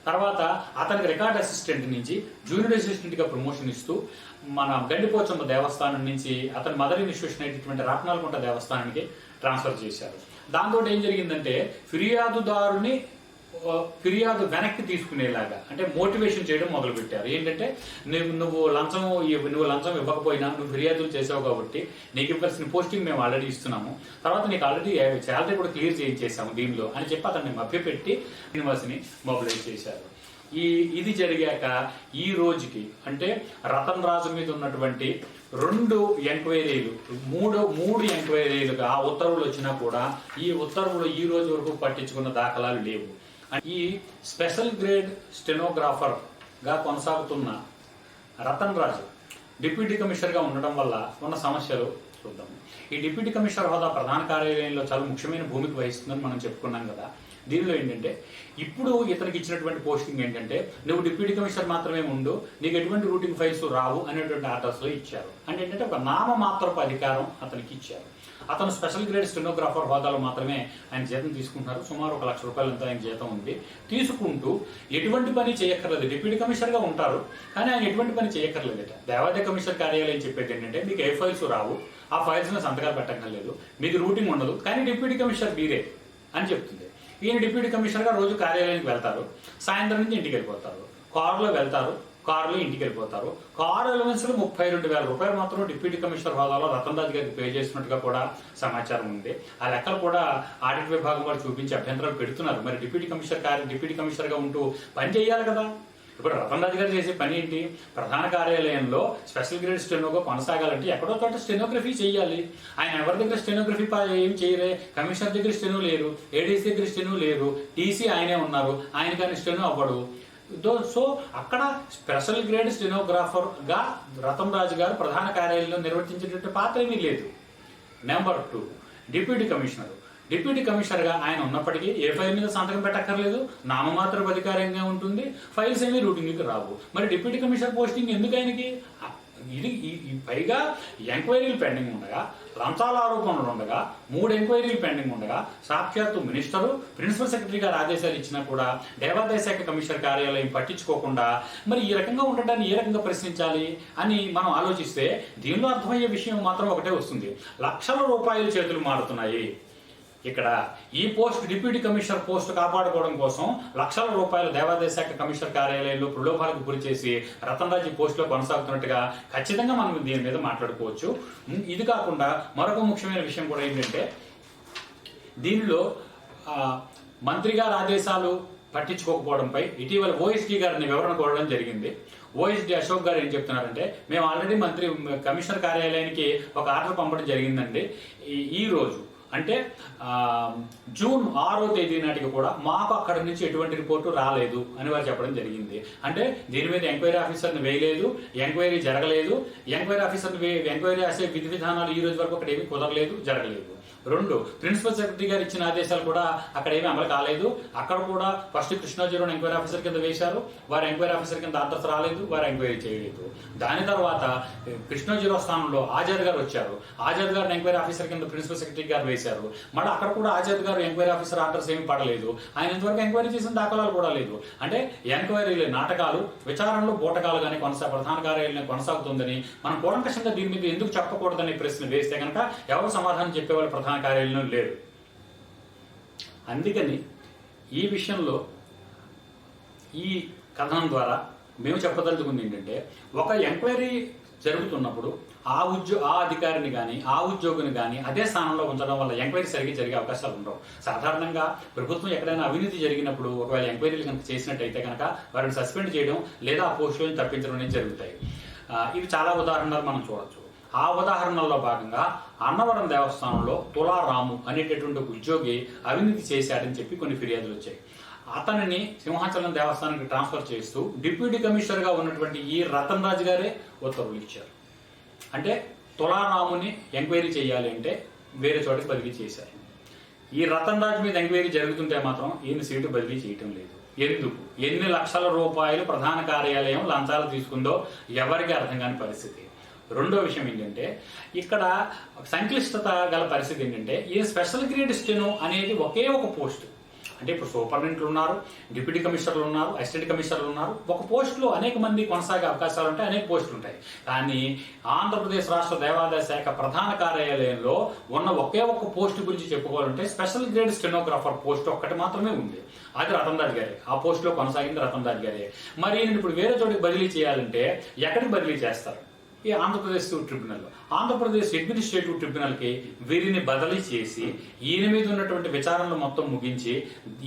A: తర్వాత అతనికి రికార్డ్ అసిస్టెంట్ నుంచి జూనియర్ అసిస్టెంట్గా ప్రమోషన్ ఇస్తూ మన గండిపోచమ్మ దేవస్థానం నుంచి అతని మదర్ ఇన్స్టిట్యూషన్ అయినటువంటి రాట్నాలకుంట దేవస్థానానికి ట్రాన్స్ఫర్ చేశారు. దాంతో ఏం జరిగిందంటే ఫిర్యాదుదారుని ఫిర్యాదు వెనక్కి తీసుకునేలాగా అంటే మోటివేషన్ చేయడం మొదలు పెట్టారు ఏంటంటే నువ్వు నువ్వు లంచం నువ్వు లంచం ఇవ్వకపోయినా నువ్వు ఫిర్యాదులు చేసావు కాబట్టి నీకు ఇవ్వాల్సిన పోస్టింగ్ మేము ఆల్రెడీ ఇస్తున్నాము. తర్వాత నీకు ఆల్రెడీ శాలరీ కూడా క్లియర్ చేయించేసాము దీనిలో అని చెప్పి అతన్ని మభ్యపెట్టి యూనివర్సిటీని మొబిలైజ్ చేశారు. ఈ ఇది జరిగాక ఈ రోజుకి అంటే రతన్ రాజు మీద ఉన్నటువంటి రెండు ఎంక్వైరీలు మూడు మూడు ఎంక్వైరీలుగా ఆ ఉత్తర్వులు వచ్చినా కూడా ఈ ఉత్తర్వులు ఈ రోజు వరకు పట్టించుకున్న దాఖలాలు లేవు. ఈ స్పెషల్ గ్రేడ్ స్టెనోగ్రాఫర్గా కొనసాగుతున్న రతన్ రాజు డిప్యూటీ కమిషనర్గా ఉండడం వల్ల ఉన్న సమస్యలు చూద్దాం. ఈ డిప్యూటీ కమిషనర్ హోదా ప్రధాన కార్యాలయంలో చాలా ముఖ్యమైన భూమికి వహిస్తుందని మనం చెప్పుకున్నాం కదా. దీనిలో ఏంటంటే ఇప్పుడు ఇతనికి ఇచ్చినటువంటి పోస్టింగ్ ఏంటంటే నువ్వు డిప్యూటీ కమిషనర్ మాత్రమే ఉండు నీకు ఎటువంటి రూటింగ్ ఫైల్స్ రావు అనేటువంటి ఆర్డర్స్ ఇచ్చారు. అంటే ఏంటంటే ఒక నామమాత్రపు అధికారం అతనికి ఇచ్చారు. అతను స్పెషల్ గ్రేడ్ స్టెనోగ్రాఫర్ హోదాలో మాత్రమే ఆయన జీతం తీసుకుంటున్నారు. సుమారు ఒక లక్ష రూపాయలంత ఆయన జీతం ఉంది. తీసుకుంటూ ఎటువంటి పని చేయక్కర్లేదు. డిప్యూటీ కమిషనర్గా ఉంటారు కానీ ఆయన ఎటువంటి పని చేయక్కర్లేదట. దేవాదాయ కమిషనర్ కార్యాలయం చెప్పేది ఏంటంటే మీకు ఏ ఫైల్స్ రావు ఆ ఫైల్స్ సంతకాలు పెట్టక్కర్లేదు మీకు రూటింగ్ ఉండదు కానీ డిప్యూటీ కమిషనర్ మీరే అని చెప్తుంది. ఈయన డిప్యూటీ కమిషనర్గా రోజు కార్యాలయానికి వెళ్తారు. సాయంత్రం నుంచి ఇంటికి వెళ్ళిపోతారు. కారులో వెళ్తారు. కారులో ఇంటికి వెళ్ళిపోతారు. కారు అలవెన్స్ ముప్పై రెండు వేల రూపాయలు మాత్రం డిప్యూటీ కమిషనర్ హోదాలో రతన్ రాజు గారికి పే చేసినట్టుగా కూడా సమాచారం ఉంది. ఆ లెక్కలు కూడా ఆడిట్ విభాగం వాళ్ళు చూపించి అభ్యంతరాలు పెడుతున్నారు. మరి డిప్యూటీ కమిషనర్ కార్య డిప్యూటీ కమిషనర్గా ఉంటూ పని చేయాలి కదా? ఇప్పుడు రతన్ రాజు గారు చేసే పని ఏంటి? ప్రధాన కార్యాలయంలో స్పెషల్ గ్రేడ్ స్టెనోగా కొనసాగాలంటే ఎక్కడో చోట స్టెనోగ్రఫీ చేయాలి. ఆయన ఎవరి దగ్గర స్టెనోగ్రఫీ ఏం చేయలే? కమిషనర్ దగ్గర స్టెనో లేరు. ఏడీసీ దగ్గర స్టెనో లేరు. టీసీ ఆయనే ఉన్నారు. ఆయన కానీ స్టెనో అవ్వడు. దో- సో అక్కడ స్పెషల్ గ్రేడ్ స్టెనోగ్రాఫర్గా రతన్ రాజు గారు ప్రధాన కార్యాలయంలో నిర్వర్తించేటువంటి పాత్ర ఏమీ లేదు. Number two deputy commissioner. Deputy కమిషనర్గా ఆయన ఉన్నప్పటికీ ఏ ఫైల్ మీద సంతకం పెట్టక్కర్లేదు నామమాత్ర అధికారంగా ఉంటుంది ఫైల్స్ ఏమీ రూటింగ్కి రావు. మరి డిప్యూటీ కమిషనర్ పోస్టింగ్ ఎందుకు ఆయనకి? ఇది పైగా ఎంక్వైరీలు పెండింగ్ ఉండగా లంచాల ఆరోపణలు ఉండగా మూడు ఎంక్వైరీలు పెండింగ్ ఉండగా సాక్షాత్తు మినిస్టరు ప్రిన్సిపల్ సెక్రటరీ గారు ఆదేశాలు ఇచ్చినా కూడా దేవాదాయ శాఖ కమిషనర్ కార్యాలయం పట్టించుకోకుండా మరి ఈ రకంగా ఉండటాన్ని ఏ రకంగా ప్రశ్నించాలి అని మనం ఆలోచిస్తే దీనిలో అర్థమయ్యే విషయం మాత్రం ఒకటే వస్తుంది. లక్షల రూపాయలు చేతులు మారుతున్నాయి. ఇక్కడ ఈ పోస్ట్ డిప్యూటీ కమిషనర్ పోస్ట్ కాపాడుకోవడం కోసం లక్షల రూపాయలు దేవాదాయ శాఖ కమిషనర్ కార్యాలయంలో ప్రలోభాలకు గురి చేసి రతన్ పోస్టులో కొనసాగుతున్నట్టుగా ఖచ్చితంగా మనం దీని మీద మాట్లాడుకోవచ్చు. ఇది కాకుండా మరొక ముఖ్యమైన విషయం కూడా ఏంటంటే దీనిలో మంత్రి గారి ఆదేశాలు పట్టించుకోకపోవడంపై ఇటీవల ఓఎస్డీ గారిని వివరణ కోరడం జరిగింది. ఓఎస్డీ అశోక్ గారు ఏం చెప్తున్నారంటే మేము ఆల్రెడీ మంత్రి కమిషనర్ కార్యాలయానికి ఒక ఆర్డర్ పంపడం జరిగిందండి. ఈ రోజు అంటే జూన్ ఆరో తేదీ నాటికి కూడా మాకు అక్కడ నుంచి ఎటువంటి రిపోర్టు రాలేదు అని వారు చెప్పడం జరిగింది. అంటే దీని మీద ఎంక్వైరీ ఆఫీసర్ని వేయలేదు ఎంక్వైరీ జరగలేదు ఎంక్వైరీ ఆఫీసర్ని వే- ఎంక్వైరీ చేసే విధి విధానాలు ఈ రోజు వరకు అక్కడ ఏమీ కుదరలేదు జరగలేదు. రెండు ప్రిన్సిపల్ సెక్రటరీ గారు ఇచ్చిన ఆదేశాలు కూడా అక్కడ ఏమీ అమలు కాలేదు. అక్కడ కూడా ఫస్ట్ కృష్ణాజీరోని ఎంక్వైరీ ఆఫీసర్ కింద వేశారు. వారు ఎంక్వైరీ ఆఫీసర్ కింద ఆర్డర్స్ రాలేదు వారు ఎంక్వైరీ చేయలేదు. దాని తర్వాత కృష్ణాజీరో స్థానంలో ఆజాద్ గారు వచ్చారు. ఆజాద్ గారిని ఎంక్వైరీ ఆఫీసర్ కింద ప్రిన్సిపల్ సెక్రటరీ గారు వేశారు. మళ్ళీ అక్కడ కూడా ఆజాద్ గారు ఎంక్వైరీ ఆఫీసర్ ఆర్డర్స్ ఏమీ పడలేదు. ఆయన ఇంతవరకు ఎంక్వైరీ చేసిన దాఖలాలు కూడా లేదు. అంటే ఎంక్వైరీలు నాటకాలు విచారణలో బూటకాలు కానీ కొనసా ప్రధాన కార్యాలయం కొనసాగుతుందని మనం కూలంకషంగా దీని మీద ఎందుకు చెప్పకూడదని ప్రశ్న వేస్తే కనుక ఎవరు సమాధానం చెప్పేవాళ్ళు ప్రధాన కార్యాలయంలో లేరు. అందుకని ఈ విషయంలో ఈ కథనం ద్వారా మేము చెప్పదలుచుకుంది ఏంటంటే ఒక ఎంక్వైరీ జరుగుతున్నప్పుడు ఆ ఉద్యో ఆ అధికారిని కానీ ఆ ఉద్యోగిని కానీ అదే స్థానంలో ఉంచడం వల్ల ఎంక్వైరీ సరిగ్గా జరిగే అవకాశాలు ఉండవు. సాధారణంగా ప్రభుత్వం ఎక్కడైనా అవినీతి జరిగినప్పుడు ఒకవేళ ఎంక్వైరీలు కనుక చేసినట్టయితే కనుక వారిని సస్పెండ్ చేయడం లేదా ఆ పోస్టులను తప్పించడం అనేది జరుగుతాయి. ఇవి చాలా ఉదాహరణలు మనం చూడొచ్చు. ఆ ఉదాహరణల్లో భాగంగా అన్నవరం దేవస్థానంలో తులారాము అనేటటువంటి ఉద్యోగి అవినీతి చేశాడని చెప్పి కొన్ని ఫిర్యాదులు వచ్చాయి. అతనిని సింహాచలం దేవస్థానానికి ట్రాన్స్ఫర్ చేస్తూ డిప్యూటీ కమిషనర్గా ఉన్నటువంటి ఈ రతన్ రాజు గారే ఉత్తర్వులు ఇచ్చారు. అంటే తులారాముని ఎంక్వైరీ చేయాలి అంటే వేరే చోటకి బదిలీ చేశారు. ఈ రతన్ రాజు మీద ఎంక్వైరీ జరుగుతుంటే మాత్రం ఈయన సీటు బదిలీ చేయటం లేదు. ఎందుకు? ఎన్ని లక్షల రూపాయలు ప్రధాన కార్యాలయం లంచాలు తీసుకుందో ఎవరికి అర్థం కాని పరిస్థితి. రెండో విషయం ఏంటంటే ఇక్కడ సంక్లిష్టత గల పరిస్థితి ఏంటంటే ఈ స్పెషల్ గ్రేడ్ స్టెనో అనేది ఒకే ఒక పోస్ట్. అంటే ఇప్పుడు సూపరింటెండెంట్లు ఉన్నారు డిప్యూటీ కమిషనర్లు ఉన్నారు అసిస్టెంట్ కమిషనర్లు ఉన్నారు ఒక పోస్టులో అనేక మంది కొనసాగే అవకాశాలు ఉంటాయి అనేక పోస్టులు ఉంటాయి. కానీ ఆంధ్రప్రదేశ్ రాష్ట్ర దేవాదాయ శాఖ ప్రధాన కార్యాలయంలో ఉన్న ఒకే ఒక్క పోస్ట్ గురించి చెప్పుకోవాలంటే స్పెషల్ గ్రేడ్ స్టెనోగ్రాఫర్ పోస్ట్ ఒక్కటి మాత్రమే ఉంది. అది రతన్ రాజ్ గారే. ఆ పోస్టులో కొనసాగింది రతన్ రాజ్ గారే. మరి ఇప్పుడు వేరే చోటికి బదిలీ చేయాలంటే ఎక్కడికి బదిలీ చేస్తారు? ఈ ఆంధ్రప్రదేశ్ ట్రిబ్యునల్. ఆంధ్రప్రదేశ్ అడ్మినిస్ట్రేటివ్ ట్రిబ్యునల్కి వీరిని బదిలీ చేసి ఈయన మీద ఉన్నటువంటి విచారణలు మొత్తం ముగించి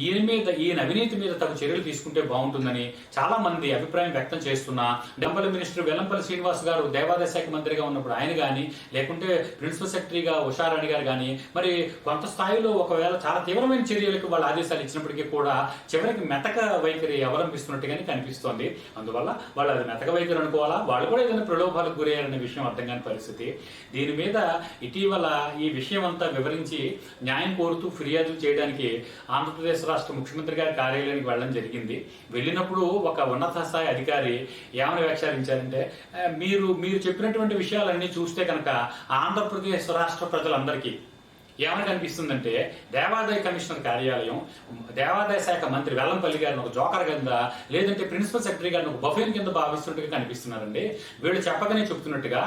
A: ఈయన మీద ఈయన అవినీతి మీద తగు చర్యలు తీసుకుంటే బాగుంటుందని చాలా మంది అభిప్రాయం వ్యక్తం చేస్తున్నా. వెల్లంపల్లి మినిస్టర్ వెల్లంపల్లి శ్రీనివాస్ గారు దేవాదాయ శాఖ మంత్రిగా ఉన్నప్పుడు ఆయన కానీ లేకుంటే ప్రిన్సిపల్ సెక్రటరీగా ఉషారాణి గారు కానీ మరి కొంత స్థాయిలో ఒకవేళ చాలా తీవ్రమైన చర్యలకు వాళ్ళ ఆదేశాలు ఇచ్చినప్పటికీ కూడా చివరికి మెతక వైఖరి అవలంబిస్తున్నట్టుగానే కనిపిస్తోంది. అందువల్ల వాళ్ళు అది మెతక వైఖరి అనుకోవాలా? వాళ్ళు కూడా ఏదైనా ప్రలోభాలకు గురయ్యారనే విషయం అర్థం కాని పరిస్థితి. దీని మీద ఇటీవల ఈ విషయం అంతా వివరించి న్యాయం కోరుతూ ఫిర్యాదులు చేయడానికి ఆంధ్రప్రదేశ్ రాష్ట్ర ముఖ్యమంత్రి గారి కార్యాలయానికి వెళ్ళడం జరిగింది. వెళ్ళినప్పుడు ఒక ఉన్నత స్థాయి అధికారి ఏమని వ్యాఖ్యానించారంటే మీరు మీరు చెప్పినటువంటి విషయాలన్నీ చూస్తే కనుక ఆంధ్రప్రదేశ్ రాష్ట్ర ప్రజలందరికీ ఏమని కనిపిస్తుందంటే దేవాదాయ కమిషనర్ కార్యాలయం దేవాదాయ శాఖ మంత్రి వెల్లంపల్లి గారిని ఒక జోకర్ కింద లేదంటే ప్రిన్సిపల్ సెక్రటరీ గారిని ఒక బఫేన్ కింద భావిస్తున్నట్టుగా కనిపిస్తున్నారండి. వీళ్ళు చెప్పకనే చెప్తున్నట్టుగా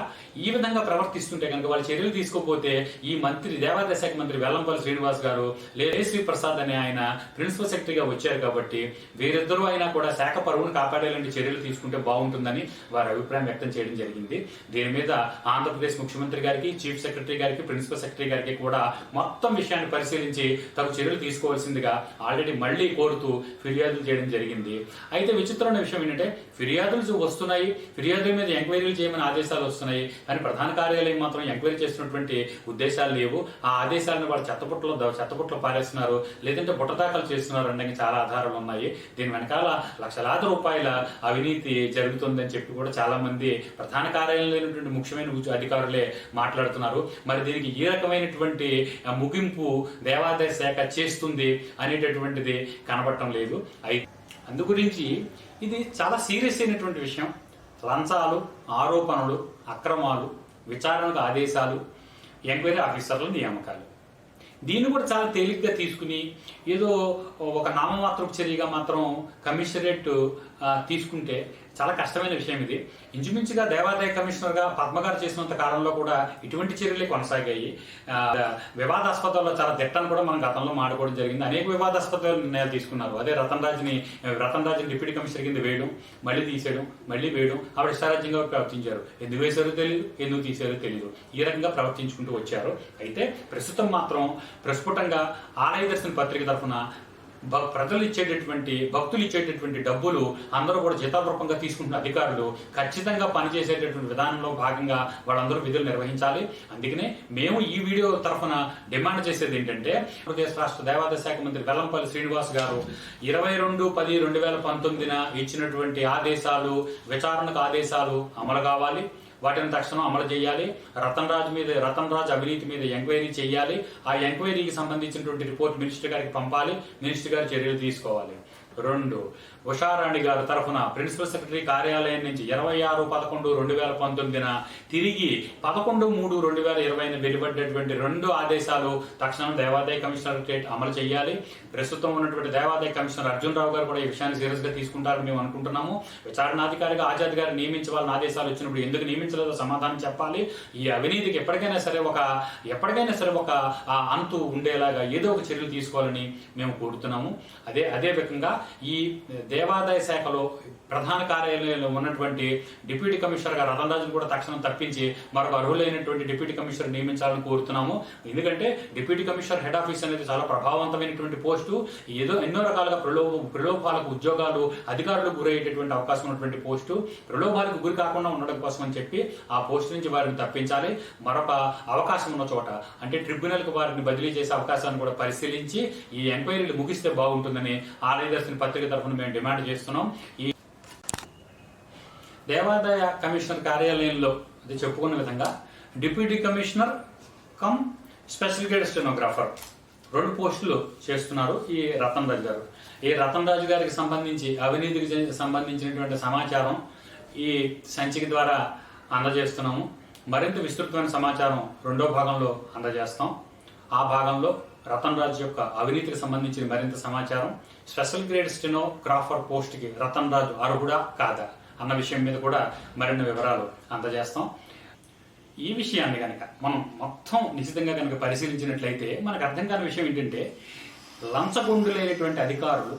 A: ఈ విధంగా ప్రవర్తిస్తుంటే కనుక వాళ్ళు చర్యలు తీసుకోకపోతే ఈ మంత్రి దేవాదాయ శాఖ మంత్రి వెల్లంపల్లి శ్రీనివాస్ గారు లేశ్రీ ప్రసాద్ అనే ఆయన ప్రిన్సిపల్ సెక్రటరీగా వచ్చారు కాబట్టి వీరిద్దరూ అయినా కూడా శాఖ పరువును కాపాడేలాంటి చర్యలు తీసుకుంటే బాగుంటుందని వారి అభిప్రాయం వ్యక్తం చేయడం జరిగింది. దీని మీద ఆంధ్రప్రదేశ్ ముఖ్యమంత్రి గారికి చీఫ్ సెక్రటరీ గారికి ప్రిన్సిపల్ సెక్రటరీ గారికి కూడా మొత్తం విషయాన్ని పరిశీలించి తగు చర్యలు తీసుకోవాల్సిందిగా ఆల్రెడీ మళ్ళీ కోరుతూ ఫిర్యాదులు చేయడం జరిగింది. అయితే విచిత్రమైన విషయం ఏంటంటే ఫిర్యాదులు వస్తున్నాయి. ఫిర్యాదుల మీద ఎంక్వైరీలు చేయమని ఆదేశాలు వస్తున్నాయి. కానీ ప్రధాన కార్యాలయం మాత్రం ఎంక్వైరీ చేస్తున్నటువంటి ఉద్దేశాలు లేవు. ఆ ఆదేశాలను వాళ్ళు చెత్తపుట్టలో ద- చెత్తపుట్టలో పారేస్తున్నారు. లేదంటే బుట్టదాఖలు చేస్తున్నారు అనడానికి చాలా ఆధారాలు ఉన్నాయి. దీని వెనకాల లక్షలాది రూపాయల అవినీతి జరుగుతుందని చెప్పి కూడా చాలా మంది ప్రధాన కార్యాలయంలో ముఖ్యమైన అధికారులే మాట్లాడుతున్నారు. మరి దీనికి ఏ రకమైనటువంటి ముగింపు దేవాదాయ శాఖ చేస్తుంది అనేటటువంటిది కనబడటం లేదు. అయితే అందుగురించి ఇది చాలా సీరియస్ అయినటువంటి విషయం. లంచాలు ఆరోపణలు అక్రమాలు విచారణకు ఆదేశాలు ఎంక్వైరీ ఆఫీసర్ల నియామకాలు. దీన్ని కూడా చాలా తేలిగ్గా తీసుకుని ఏదో ఒక నామమాత్రపు చర్యగా మాత్రం కమిషనరేట్ తీసుకుంటే చాలా కష్టమైన విషయం ఇది. ఇంచుమించుగా దేవాదాయ కమిషనర్గా పద్మగారు చేసినంత కాలంలో కూడా ఇటువంటి చర్యలే కొనసాగాయి. ఆ, వివాదాస్పదాల్లో చాలా దిట్టను కూడా మనం గతంలో మాడుకోవడం జరిగింది. అనేక వివాదాస్పద నిర్ణయాలు తీసుకున్నారు. అదే రతన్ రాజుని రతన్ రాజుని డిప్యూటీ కమిషనర్ కింద వేయడం మళ్ళీ తీసేయడం మళ్ళీ వేయడం ఆవిడ ఇష్టారాజ్యంగా ప్రవర్తించారు. ఎందుకు వేశారో తెలియదు ఎందుకు తీసారో తెలియదు ఈ రకంగా ప్రవర్తించుకుంటూ వచ్చారు. అయితే ప్రస్తుతం మాత్రం ప్రస్ఫుటంగా ఆలయ దర్శన పత్రిక తరఫున ప్రజలు ఇచ్చేటటువంటి భక్తులు ఇచ్చేటటువంటి డబ్బులు అందరూ కూడా జీతాపూర్వకంగా తీసుకుంటున్న అధికారులు ఖచ్చితంగా పనిచేసేటటువంటి విధానంలో భాగంగా వాళ్ళందరూ విధులు నిర్వహించాలి. అందుకనే మేము ఈ వీడియో తరఫున డిమాండ్ చేసేది ఏంటంటే ఆంధ్రప్రదేశ్ రాష్ట్ర దేవాదాయ శాఖ మంత్రి వెల్లంపల్లి శ్రీనివాస్ గారు ఇరవై రెండు పది రెండు వేల పంతొమ్మిదిన ఇచ్చినటువంటి ఆదేశాలు విచారణకు ఆదేశాలు అమలు కావాలి. వాటిని తక్షణం అమలు చేయాలి. రతన్ రాజ్ మీద రతన్ రాజ్ అవినీతి మీద ఎంక్వైరీ చేయాలి. ఆ ఎంక్వైరీకి సంబంధించినటువంటి రిపోర్ట్ మినిస్టర్ గారికి పంపాలి. మినిస్టర్ గారు చర్యలు తీసుకోవాలి. రెండు ఉషారాణి గారి తరఫున ప్రిన్సిపల్ సెక్రటరీ కార్యాలయం నుంచి ఇరవై ఆరు పదకొండు రెండు వేల పంతొమ్మిదిన తిరిగి పదకొండు మూడు రెండు వేల ఇరవైన వెలువడ్డటువంటి రెండు ఆదేశాలు తక్షణం దేవాదాయ కమిషనరేట్ అమలు చేయాలి. ప్రస్తుతం ఉన్నటువంటి దేవాదాయ కమిషనర్ అర్జున్ రావు గారు కూడా ఈ విషయాన్ని సీరియస్గా తీసుకుంటారని మేము అనుకుంటున్నాము. విచారణాధికారిగా ఆజాద్ గారు నియమించవాలని ఆదేశాలు వచ్చినప్పుడు ఎందుకు నియమించలేదో సమాధానం చెప్పాలి. ఈ అవినీతికి ఎప్పటికైనా సరే ఒక ఎప్పటికైనా సరే ఒక అంతు ఉండేలాగా ఏదో ఒక చర్యలు తీసుకోవాలని మేము కోరుతున్నాము. అదే అదే విధంగా ఈ దేవాదాయ శాఖలో ప్రధాన కార్యాలయంలో ఉన్నటువంటి డిప్యూటీ కమిషనర్ గారు రతన్రాజును కూడా తక్షణం తప్పించి మరొక అర్హులైనటువంటి డిప్యూటీ కమిషనర్ నియమించాలని కోరుతున్నాము. ఎందుకంటే డిప్యూటీ కమిషనర్ హెడ్ ఆఫీస్ అనేది చాలా ప్రభావవంతమైనటువంటి పోస్టు. ఏదో ఎన్నో రకాలుగా ప్రలోభ ప్రలోభాలకు ఉద్యోగాలు అధికారులకు గురయ్యేటటువంటి అవకాశం ఉన్నటువంటి పోస్టు. ప్రలోభాలకు గురి కాకుండా ఉండడం కోసం అని చెప్పి ఆ పోస్ట్ నుంచి వారిని తప్పించాలి. మరొక అవకాశం ఉన్న చోట అంటే ట్రిబ్యునల్కి వారిని బదిలీ చేసే అవకాశాన్ని కూడా పరిశీలించి ఈ ఎంక్వైరీలు ముగిస్తే బాగుంటుందని ఆలయ దర్శన పత్రిక తరఫున మేము డిమాండ్ చేస్తున్నాం. ఈ దేవాదాయ కమిషనర్ కార్యాలయంలో అది చెప్పుకున్న విధంగా deputy commissioner cum special guide stenographer రెండు పోస్టులు చేస్తున్నారు ఈ రతన్ రాజు గారు. ఈ రతన్ రాజు గారికి సంబంధించి అవినీతికి సంబంధించినటువంటి సమాచారం ఈ సంచిక ద్వారా అందజేస్తున్నాము. మరింత విస్తృతమైన సమాచారం రెండో భాగంలో అందజేస్తాం. ఆ భాగంలో రతన్ రాజు యొక్క అవినీతికి సంబంధించిన మరింత సమాచారం. స్పెషల్ గ్రేడ్ స్టెనోగ్రాఫర్ పోస్ట్కి రతన్ రాజు అర్హుడా కాదా? అన్న విషయం మీద కూడా మరిన్ని వివరాలు అందజేస్తాం. ఈ విషయాన్ని కనుక మనం మొత్తం నిశ్చితంగా కనుక పరిశీలించినట్లయితే మనకు అర్థం కాని విషయం ఏంటంటే లంచగొండులైనటువంటి అధికారులు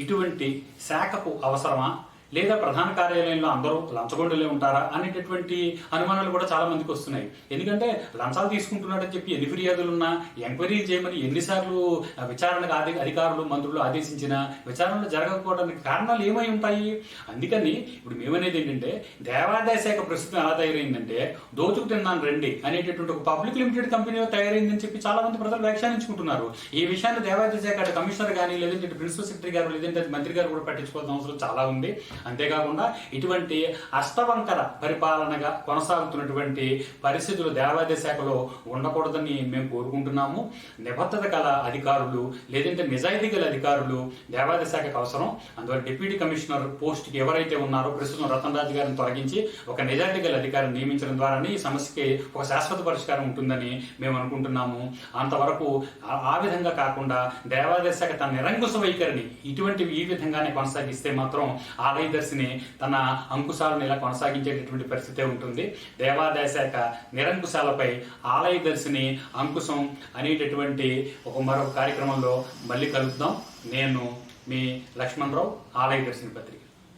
A: ఇటువంటి శాఖకు అవసరమా? లేదా ప్రధాన కార్యాలయంలో అందరూ లంచగొండలే ఉంటారా అనేటటువంటి అనుమానాలు కూడా చాలా మందికి వస్తున్నాయి. ఎందుకంటే లంచాలు తీసుకుంటున్నాడని చెప్పి ఎన్ని ఫిర్యాదులు ఉన్నా ఎంక్వైరీ చేయమని ఎన్నిసార్లు విచారణకు అధి అధికారులు మంత్రులు ఆదేశించిన విచారణలు జరగకపోవడానికి కారణాలు ఏమై ఉంటాయి? అందుకని ఇప్పుడు మేమనేది ఏంటంటే దేవాదాయ శాఖ ప్రస్తుతం ఎలా తయారైందంటే దోచుకు తిన్నాను రండి అనేటటువంటి ఒక పబ్లిక్ లిమిటెడ్ కంపెనీ తయారైందని చెప్పి చాలా మంది ప్రజలు వ్యాఖ్యానించుకుంటున్నారు. ఈ విషయాన్ని దేవాదాయ శాఖ కమిషనర్ కానీ లేదంటే ప్రిన్సిపల్ సెక్రటరీ గారు లేదంటే మంత్రి గారు కూడా పట్టించుకోవాల్సిన అవసరం చాలా ఉంది. అంతేకాకుండా ఇటువంటి అష్టవంకర పరిపాలనగా కొనసాగుతున్నటువంటి పరిస్థితులు దేవాదాయ శాఖలో ఉండకూడదని మేము కోరుకుంటున్నాము. నిబద్ధత గల అధికారులు లేదంటే నిజాయితీ గల అధికారులు దేవాదాయ శాఖకు అవసరం. అందువల్ల డిప్యూటీ కమిషనర్ పోస్ట్కి ఎవరైతే ఉన్నారో ప్రస్తుతం రతన్ రాజు గారిని తొలగించి ఒక నిజాయితీ గల అధికారిని నియమించడం ద్వారానే ఈ సమస్యకి ఒక శాశ్వత పరిష్కారం ఉంటుందని మేము అనుకుంటున్నాము. అంతవరకు ఆ- విధంగా కాకుండా దేవాదాయ శాఖ తన నిరంకుశ వైఖరిని ఇటువంటి ఈ విధంగానే కొనసాగిస్తే మాత్రం ఆలయ దర్శిని తన అంకుశాలను ఇలా కొనసాగించేటటువంటి పరిస్థితే ఉంటుంది. దేవాదాయ శాఖ నిరంకుశాలపై ఆలయ దర్శిని అంకుశం అనేటటువంటి ఒక మరొక కార్యక్రమంలో మళ్ళీ కలుద్దాం. నేను మీ లక్ష్మణరావు ఆలయ దర్శిని పత్రిక.